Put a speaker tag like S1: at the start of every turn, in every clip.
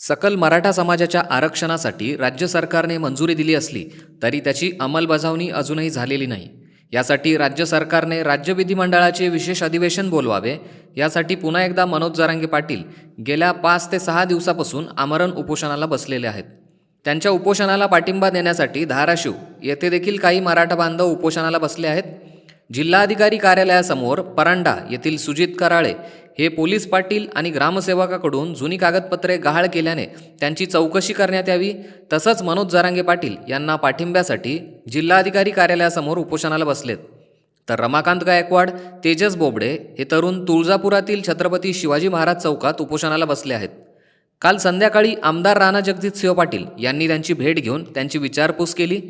S1: सकल मराठा समाजाच्या आरक्षणासाठी राज्य सरकारने मंजुरी दिली असली तरी त्याची अंमलबजावणी अजूनही झालेली नाही. यासाठी राज्य सरकारने राज्य विधिमंडळाचे विशेष अधिवेशन बोलवावे यासाठी पुन्हा एकदा मनोज जरांगे पाटील गेल्या पाच ते सहा दिवसापासून आमरण उपोषणाला बसलेले आहेत. त्यांच्या उपोषणाला पाठिंबा देण्यासाठी धाराशिव येथे देखील काही मराठा बांधव उपोषणाला बसले आहेत. जिल्हाधिकारी कार्यालयासमोर परांडा येथील सुजित कराळे हे पोलीस पाटील आणि ग्रामसेवकाकडून जुनी कागदपत्रे गहाळ केल्याने त्यांची चौकशी करण्यात यावी तसंच मनोज जरांगे पाटील यांना पाठिंब्यासाठी जिल्हाधिकारी कार्यालयासमोर उपोषणाला बसलेत. तर रमाकांत गायकवाड तेजस बोबडे हे तरुण तुळजापुरातील छत्रपती शिवाजी महाराज चौकात उपोषणाला बसले आहेत. काल संध्याकाळी आमदार राणा जगजितसिंह पाटील यांनी त्यांची भेट घेऊन त्यांची विचारपूस केली.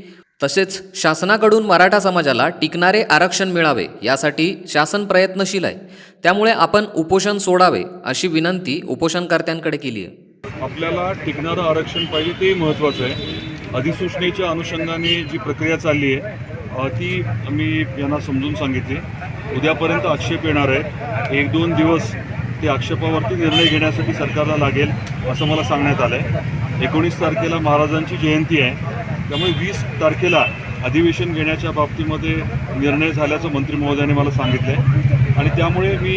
S1: तसेच शासनाकडून मराठा समाजाला टिकणारे आरक्षण मिळावे यासाठी शासन प्रयत्नशील आहे. त्यामुळे आपण उपोषण सोडावे अशी विनंती उपोषणकर्त्यांकडे केली आहे.
S2: आपल्याला टिकणारं आरक्षण पाहिजे ते महत्त्वाचं आहे. अधिसूचनेच्या अनुषंगाने जी प्रक्रिया चालली आहे ती मी यांना समजून सांगितली. उद्यापर्यंत आक्षेप येणार आहे एक दोन दिवस ते आक्षेपावरती निर्णय घेण्यासाठी सरकारला लागेल असं मला सांगण्यात आलं आहे एकोणीस तारखेला महाराजांची जयंती आहे. त्यामुळे वीस तारखेला अधिवेशन घेण्याच्या बाबतीमध्ये निर्णय झाल्याचं मंत्री महोदयाने मला सांगितलं आहे आणि त्यामुळे मी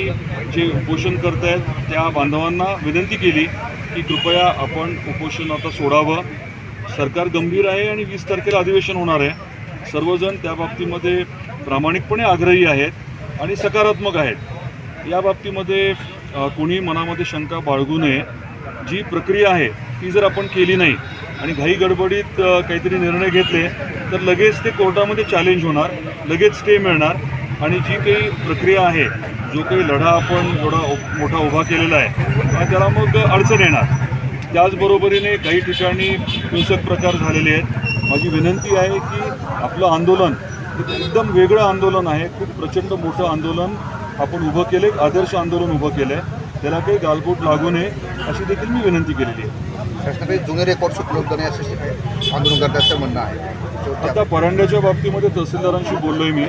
S2: जे उपोषण करत आहेत त्या बांधवांना विनंती केली की कृपया आपण उपोषण आता सोडावं. सरकार गंभीर आहे आणि वीस तारखेला अधिवेशन होणार आहे. सर्वजण त्या बाबतीमध्ये प्रामाणिकपणे आग्रही आहेत आणि सकारात्मक आहेत. या बाबतीमध्ये कोणी मनामध्ये शंका बाळगू नये. जी प्रक्रिया आहे ती जर आपण केली नाही आणि घाई गडबडीत काहीतरी निर्णय घेतले तर लगेच ते कोर्टामध्ये चॅलेंज होणार लगेच स्टे मिळणार. आणि जी काही प्रक्रिया आहे जो काही लढा आपण थोडा मोठा उभा केलेला आहे त्याला मग अडचण येणार. त्याचबरोबरीने काही ठिकाणी हिंसक प्रकार झालेले आहेत. माझी विनंती आहे की आपलं आंदोलन हे एकदम वेगळं आंदोलन आहे. खूप प्रचंड मोठं आंदोलन आपण उभं केलं एक आदर्श आंदोलन उभं केलं आहे त्याला काही गालबोट लागू नये अशी देखील मी विनंती केलेली आहे.
S3: शासनाकडे जुने रेकॉर्ड्स उपलब्ध नाही असं आंदोलनकर्त्याचं म्हणणं आहे.
S2: आता परांड्याच्या बाबतीमध्ये तहसीलदारांशी बोललोय मी.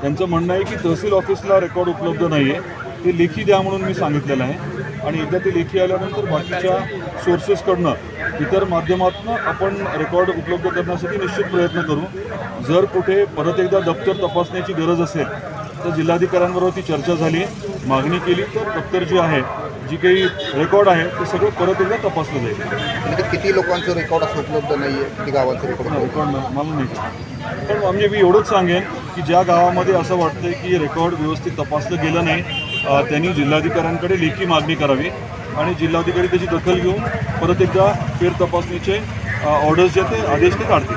S2: त्यांचं म्हणणं आहे की तहसील ऑफिसला रेकॉर्ड उपलब्ध नाही आहे ते लेखी द्या म्हणून मी सांगितलेलं आहे. आणि एकदा ते लेखी आल्यानंतर बाकीच्या सोर्सेसकडनं इतर माध्यमातून आपण रेकॉर्ड उपलब्ध करण्यासाठी निश्चित प्रयत्न करू. जर कुठे परत एकदा दप्तर तपासण्याची गरज असेल तर जिल्हाधिकाऱ्यांबरोबर ती चर्चा झाली. मागणी केली तर दप्तर जे आहे जी काही रेकॉर्ड आहे ते सगळं परत एकदा तपासलं जाईल.
S3: म्हणजे किती लोकांचं रेकॉर्ड असं उपलब्ध नाही आहे किती गावांचं रेकॉर्ड
S2: पण मला नाही. पण म्हणजे मी एवढंच सांगेन की ज्या गावामध्ये असं वाटतंय की रेकॉर्ड व्यवस्थित तपासलं गेलं नाही त्यांनी जिल्हाधिकाऱ्यांकडे लेखी मागणी करावी आणि जिल्हाधिकारी त्याची दखल घेऊन परत एकदा फेर तपासणीचे ऑर्डर्स जे ते आदेश ते काढतील.